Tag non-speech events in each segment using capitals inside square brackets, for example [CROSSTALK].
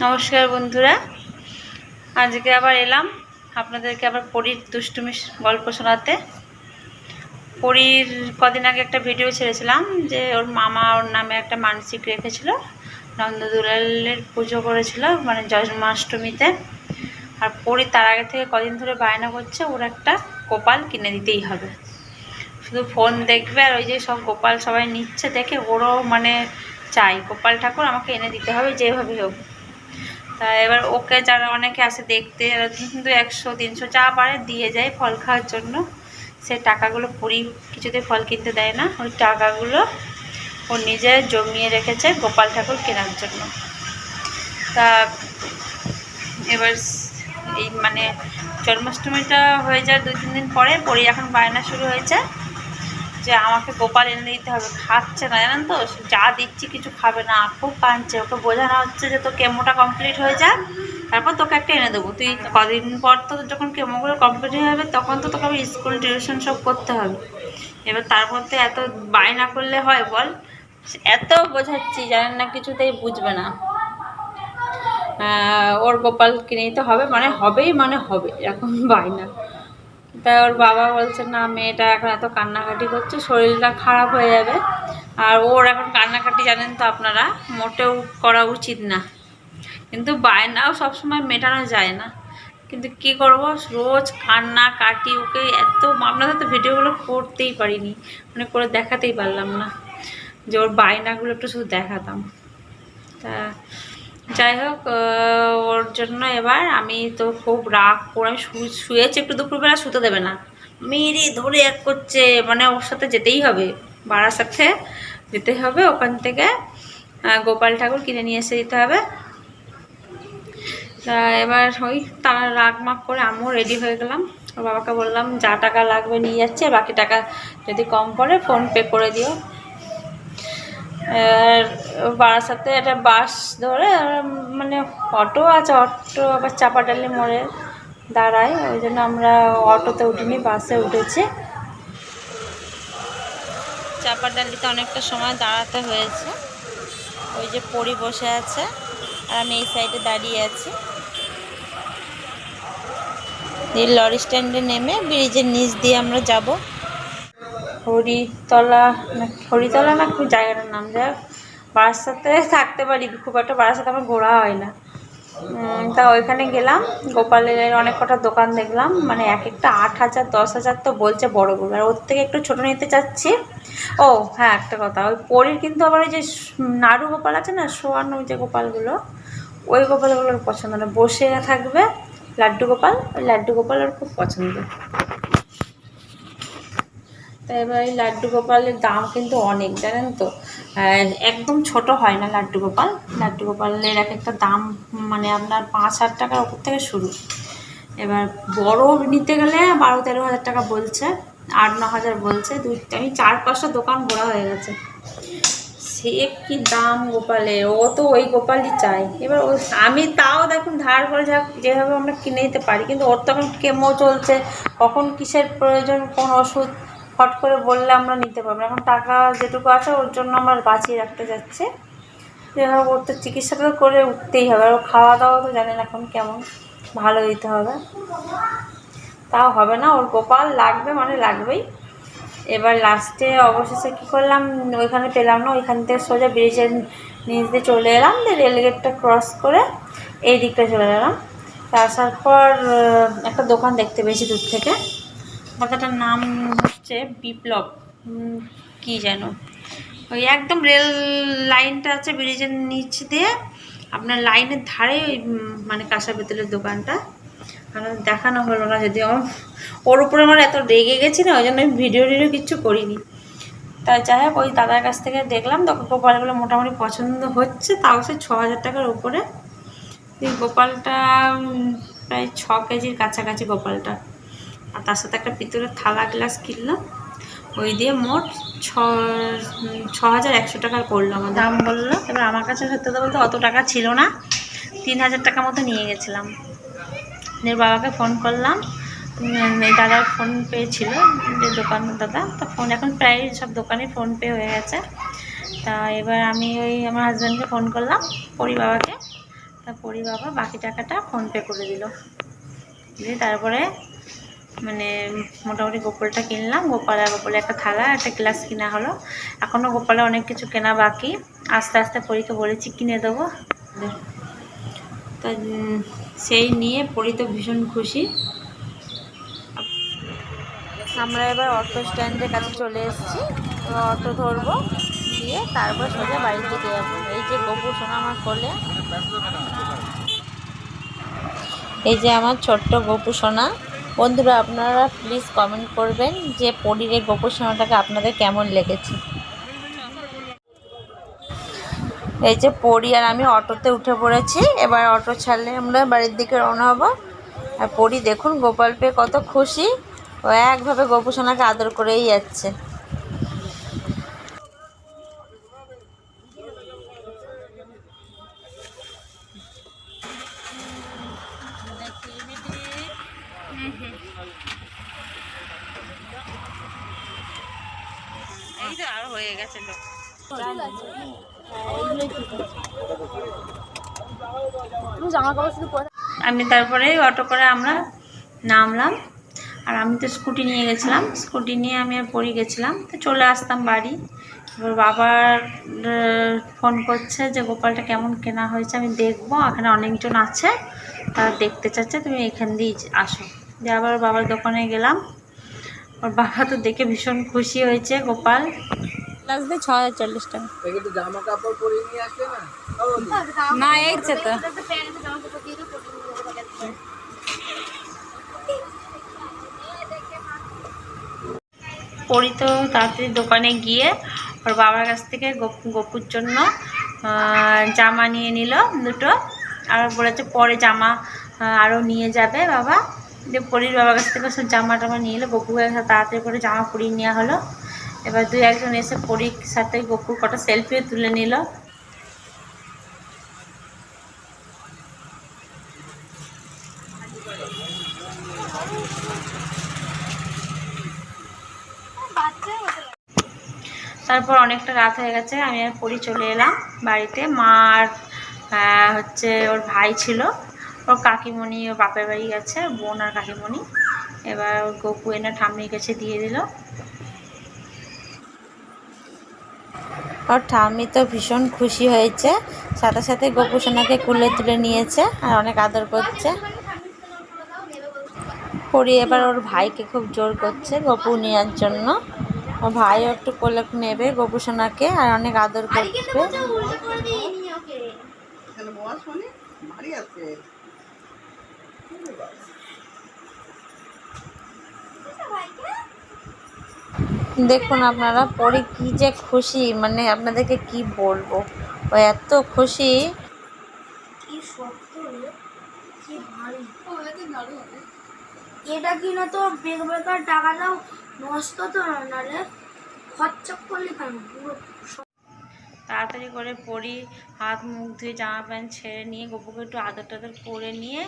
নমস্কার বন্ধুরা। আজকে আবার এলাম আপনাদেরকে আবার পরীর দুষ্টুমি গল্প শোনাতে। পরীর কদিন আগে একটা ভিডিও ছেড়েছিলাম যে ওর মামা ওর নামে একটা মানসিক রেখেছিল নন্দদুলালের পুজো করেছিল মানে জন্মাষ্টমীতে। আর পরী তার আগে থেকে কদিন ধরে বায়না করছে, ওর একটা গোপাল কিনে দিতেই হবে। শুধু ফোন দেখবে আর ওই যে সব গোপাল সবাই নিচ্ছে দেখে ওরও মানে চাই, গোপাল ঠাকুর আমাকে এনে দিতে হবে যেভাবে হোক। তা এবার ওকে যারা অনেকে আসে দেখতে কিন্তু একশো, তিনশো যা পারে দিয়ে যায় ফল খাওয়ার জন্য। সে টাকাগুলো পুরি, কিছুতে ফল কিনতে দেয় না। ওই টাকাগুলো ও নিজে জমিয়ে রেখেছে গোপাল ঠাকুর কেনার জন্য। তা এবার এই মানে জন্মাষ্টমীটা হয়ে যায় দুই, তিন দিন পরে। পরে এখন বায়না শুরু হয়েছে। যে আমাকে গোপাল এনে দিতে হবে, খাচ্ছে না, জানেন তো? যা দিচ্ছি কিছু খাবে না, খুব কাঁদছে। ওকে বোঝানো হচ্ছে যে তো কেমোটা কমপ্লিট হয়ে যাক, তারপর তোকে একটা এনে দেবো। তুই কদিন পর তো যখন কেমোগুলো কমপ্লিট হয়ে যাবে, তখন তো তোকে আবার স্কুল টিউশন সব করতে হবে। এবার তার মধ্যে এত বায়না করলে হয় বল? এত বোঝাচ্ছি, জানেন না, কিছুতেই বুঝবে না। ওর গোপাল কিনে দিতে হবে মানে হবেই মানে হবে, এরকম বায়না। তা ওর বাবা বলছে, না, মেয়েটা এখন এত কান্নাকাটি করছে, শরীরটা খারাপ হয়ে যাবে। আর ওর এখন কান্নাকাটি জানেন তো আপনারা, মোটেও করা উচিত না। কিন্তু বায়নাও সবসময় মেটানো যায় না। কিন্তু কি করব, রোজ কান্না, কাটি, ওকে এত, আপনাদের তো ভিডিওগুলো করতেই পারিনি মানে করে দেখাতেই পারলাম না। যে ওর বায়নাগুলো একটু শুধু দেখাতাম। তা যাই হোক ওর জন্য এবার আমি তো খুব রাগ করে আমি শুয়েছি, একটু দুপুরবেলা শুতে দেবে না। মেরে ধরে এক করছে মানে ওর সাথে যেতেই হবে। বাড়ার সাথে যেতে হবে, ওখান থেকে গোপাল ঠাকুর কিনে নিয়ে এসে দিতে হবে। তা এবার ওই তারা রাগ মাগ করে আমিও রেডি হয়ে গেলাম। ওর বাবাকে বললাম, যা টাকা লাগবে নিয়ে যাচ্ছে, বাকি টাকা যদি কম পড়ে ফোন পে করে দিও। বারাসাতে একটা বাস ধরে মানে অটো আছে, অটো আবার চাপাডালি মোড়ে দাঁড়ায়, ওই জন্য আমরা অটোতে উঠিনি, বাসে উঠেছি। চাপাডালিতে অনেকটা সময় দাঁড়াতে হয়েছে। ওই যে পরি বসে আছে, আর আমি এই সাইডে দাঁড়িয়ে আছি। লরি স্ট্যান্ডে নেমে ব্রিজের নিচ দিয়ে আমরা যাব। হরিতলা হরিতলা না খুব জায়গাটার নাম যাক বারাসাতে থাকতে পারি, খুব একটা বারাসাতে আমার ঘোরা হয় না। তা ওইখানে গেলাম, গোপালের অনেক কটা দোকান দেখলাম মানে এক একটা আট হাজার, দশ হাজার তো বলছে বড় বড়গুলো আর ওর থেকে একটু ছোটো নিতে চাচ্ছি। ও হ্যাঁ একটা কথা, ওই পরীর কিন্তু আবার ওই যে নাড়ু গোপাল আছে না ওই যে গোপালগুলো, ওই গোপালগুলোর পছন্দ না, বসে থাকবে লাড্ডু গোপাল, ওই লাড্ডু গোপাল ওর খুব পছন্দ। এবার এই লাড্ডু গোপালের দাম কিন্তু অনেক, জানেন তো? একদম ছোট হয় না লাড্ডু গোপাল। লাড্ডু গোপালের এক একটা দাম মানে আপনার পাঁচ হাজার টাকার ওপর থেকে শুরু। এবার বড় নিতে গেলে বারো তেরো হাজার টাকা বলছে, আট ন হাজার বলছে, দুই আমি চার পাঁচটা দোকান ঘোরা হয়ে গেছে। সে কি দাম গোপালে, ও তো ওই গোপালই চাই এবার ও, আমি তাও দেখুন ধার করে যা, যেভাবে আমরা কিনে দিতে পারি, কিন্তু ওর তখন কেমো চলছে, কখন কিসের প্রয়োজন, কোন ওষুধ ফট করে বললে আমরা নিতে পারব না। এখন টাকা যেটুকু আছে ওর জন্য আমরা বাঁচিয়ে রাখতে যাচ্ছি। যেভাবে ওর তো চিকিৎসাটা তো করে উঠতেই হবে। আর খাওয়া দাওয়া তো জানেন এখন কেমন, ভালো দিতে হবে। তাও হবে না, ওর গোপাল লাগবে মানে লাগবেই। এবার লাস্টে অবশেষে কী করলাম? ওইখানে পেলাম না, ওইখান থেকে সোজা ব্রিজের নিচ দিয়ে চলে এলাম। দিয়ে রেলগেটটা ক্রস করে এই দিকটা চলে এলাম। আসার পর একটা দোকান দেখতে পেয়েছি দূর থেকে। দোকানটার নাম হচ্ছে বিপ্লব। কি যেন। ওই একদম রেল লাইনটা আছে ব্রিজের নিচ দিয়ে। আপনার লাইনের ধারে ওই মানে কাঁসা পেতলের দোকানটা। আর দেখানো হলো না যদিও। ওর উপরে আমার এত রেগে গেছি না, ওই জন্য আমি ভিডিও টিডিও কিচ্ছু করিনি। তা যাই হোক, ওই দাদার কাছ থেকে দেখলাম তখন গোপালগুলো মোটামুটি পছন্দ হচ্ছে, তাও সে ছ হাজার টাকার উপরে। গোপালটা প্রায় ছ কেজির কাছাকাছি গোপালটা। আর তার সাথে একটা পিতলের থালা গ্লাস কিনলাম। ওই দিয়ে মোট ছ ছ হাজার একশো টাকার পড়ল আমার দাম বলল। এবার আমার কাছে সত্যি কথা বলতে অত টাকা ছিল না। তিন হাজার টাকা মতো নিয়ে গেছিলাম। দিয়ে বাবাকে ফোন করলাম। এই দাদার ফোন পে ছিল যে দোকান দাদা। তো ফোন এখন প্রায় সব দোকানে ফোন পে হয়ে গেছে। তা এবার আমি ওই আমার হাজব্যান্ডকে ফোন করলাম, পরি বাবাকে। তা পরি বাবা বাকি টাকাটা ফোনপে করে দিল। দিয়ে তারপরে মানে মোটামুটি গোপালটা কিনলাম। গোপাল গোপালে একটা থালা, একটা গ্লাস কিনা হলো। এখনও গোপালে অনেক কিছু কেনা বাকি। আস্তে আস্তে পরীকে বলেছি কিনে দেবো। তা সেই নিয়ে পরি তো ভীষণ খুশি। আমরা এবার অটো স্ট্যান্ডের কাছে চলে এসেছি। অটো ধরবো, দিয়ে তারপর সোজা দিকে যাব। এই যে গপু সোনা আমার কোলে। এই যে আমার ছোট্ট গপু সোনা। বন্ধুরা, আপনারা প্লিজ কমেন্ট করবেন যে পনিরের এই গপু সোনাটাকে আপনাদের কেমন লেগেছে। এই যে পরি আর আমি অটোতে উঠে পড়েছি, এবার অটো ছাড়লে আমরা বাড়ির দিকে রওনা হব। আর পরি দেখুন, গোপাল পেয়ে কত খুশি। ও একভাবে গোপু সোনাকে আদর করেই যাচ্ছে। এই তো আর হয়ে গেছে আমি তারপরে অটো করে আমরা নামলাম। আর আমি তো স্কুটি নিয়ে গেছিলাম। স্কুটি নিয়ে আমি আর পড়ে গেছিলাম। তো চলে আসতাম বাড়ি। এবার বাবার ফোন করছে যে, গোপালটা কেমন কেনা হয়েছে? আমি দেখব। এখানে অনেকজন আছে। তারা দেখতে চাচ্ছে। তুমি এখান দিয়েই আসো। যে আবার বাবার দোকানে গেলাম। ওর বাবা তো দেখে ভীষণ খুশি হয়েছে গোপাল। লাগবে ছ হাজার চল্লিশ টাকা একটু জামা কাপড় পরে নিয়ে আসবে না? না এইছে তো। পরি তো তাড়াতাড়ি দোকানে গিয়ে ওর বাবার কাছ থেকে গপ- গপুর জন্য জামা নিয়ে নিল দুটো। আর বলেছে পরে জামা আরও নিয়ে যাবে বাবা। যে পরির বাবার কাছ থেকে সব জামা টামা নিয়ে এলো গপুকে তাড়াতাড়ি করে জামা পরিয়ে নেওয়া হলো। এবার দুই একজন এসে পরীর সাথে গপুর কটা সেলফিও তুলে নিল। তারপর অনেকটা রাত হয়ে গেছে, আমি আর পরি চলে এলাম বাড়িতে। মা আর হচ্ছে ওর ভাই ছিল। ওর কাকিমণি ও বাপের বাড়ি গেছে বোন আর কাকিমণি। এবার ওর গপু এনে ঠাম্মির কাছে দিয়ে দিল। ওর ঠাম্মি তো ভীষণ খুশি হয়েছে। সাথে সাথে গপু সোনাকে কুলে তুলে নিয়েছে আর অনেক আদর করছে। পরি এবার ওর ভাইকে খুব জোর করছে গপু নেওয়ার জন্য। ও ভাইও একটু কোলে নেবে গপু সোনাকে আর অনেক আদর করবে এখানে বস মানে বাড়ি আছে দেখুন আপনারা পরে কি যে খুশি মানে আপনাদেরকে কি বলব? ও এত খুশি। কি শক্ত রে কি ভারী। এটা কিনা তো বেগ বেকার টাকাটাও নষ্ট তো নয় না খরচা করলে কেন? পুরো তাড়াতাড়ি করে পরি হাত মুখ ধুয়ে জামা প্যান্ট ছেড়ে নিয়ে গপুকে একটু আদর টাদর করে নিয়ে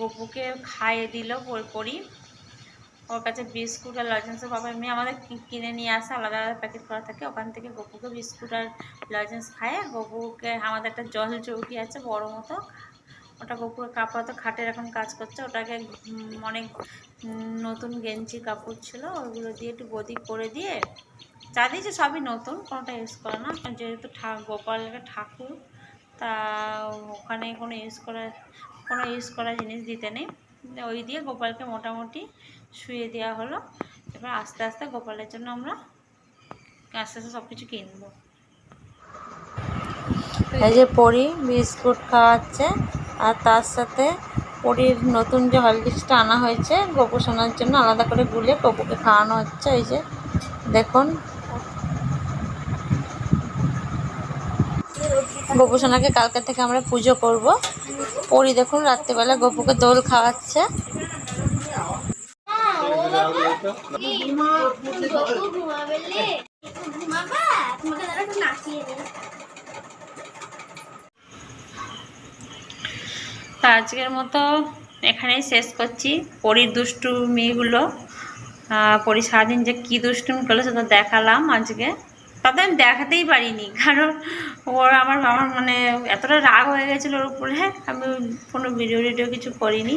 গপুকে খাইয়ে দিল পরি। ওর কাছে বিস্কুট আর লজেন্সের বাবা এমনি আমাদের কিনে নিয়ে আসে, আলাদা আলাদা প্যাকেট করা থাকে। ওখান থেকে গপুকে বিস্কুট আর লজেন্স খায়। গপুকে আমাদের একটা জল চৌকি আছে বড় মতো। ওটা গপুর কাপড় তো খাটের এখন কাজ করছে। ওটাকে অনেক নতুন গেঞ্জি কাপড় ছিল, ওগুলো দিয়ে একটু গদি করে দিয়ে যা দিয়েছে সবই নতুন, কোনোটা ইউজ করে না। যেহেতু ঠা গোপালের ঠাকুর, তা ওখানে কোনো ইউজ করা, কোনো ইউজ করা জিনিস দিতে নেই। ওই দিয়ে গোপালকে মোটামুটি শুয়ে দেওয়া হলো। এবার আস্তে আস্তে গোপালের জন্য আমরা আস্তে আস্তে সব কিছু কিনবো। এই যে পরি বিস্কুট খাওয়াচ্ছে, আর তার সাথে পরির নতুন যে হরলিক্সটা আনা হয়েছে, গোপু সোনার জন্য আলাদা করে গুলে গপুকে খাওয়ানো হচ্ছে। এই যে দেখুন। গোপু সোনাকে কালকে থেকে আমরা পুজো করব। পরি দেখুন রাত্রিবেলা গপুকে দোল খাওয়াচ্ছে। তো আজকের মতো এখানেই শেষ করছি। পরি দুষ্টুমিগুলো পরি সারাদিন যে কী দুষ্টুমি করল সেটা দেখালাম আজকে। তো তাতে আমি দেখাতেই পারিনি, কারণ ওর আমার আমার মানে এতটা রাগ হয়ে গেছিল ওর উপরে হ্যাঁ আমি কোনো ভিডিও টিডিও কিছু করিনি।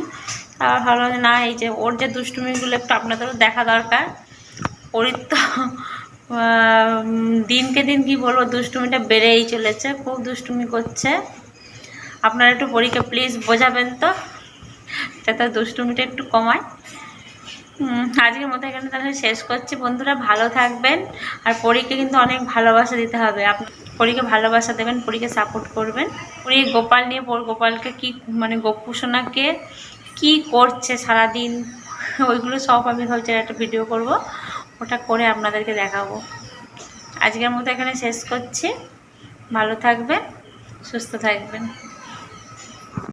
তারপর ভাবলাম যে না, এই যে ওর যে দুষ্টুমিগুলো একটু আপনাদেরও দেখা দরকার। ওরই তো দিনকে দিন কি বলব, দুষ্টুমিটা বেড়েই চলেছে, খুব দুষ্টুমি করছে। আপনারা একটু পরীকে প্লিজ বোঝাবেন তো, যাতে দুষ্টুমিটা একটু কমায়। আজকের মতো এখানে তাহলে শেষ করছি। বন্ধুরা, ভালো থাকবেন আর পরীকে কিন্তু অনেক ভালোবাসা দিতে হবে। আপনি পরীকে ভালোবাসা দেবেন, পরীকে সাপোর্ট করবেন। পরী গোপাল নিয়ে গোপালকে কি মানে গোপুসোনাকে কি করছে সারাদিন? [LAUGHS] ওইগুলো সব আমি ভাবছি একটা ভিডিও করব। ওটা করে আপনাদেরকে দেখাবো। আজকের মতো এখানে শেষ করছি। ভালো থাকবেন, সুস্থ থাকবেন।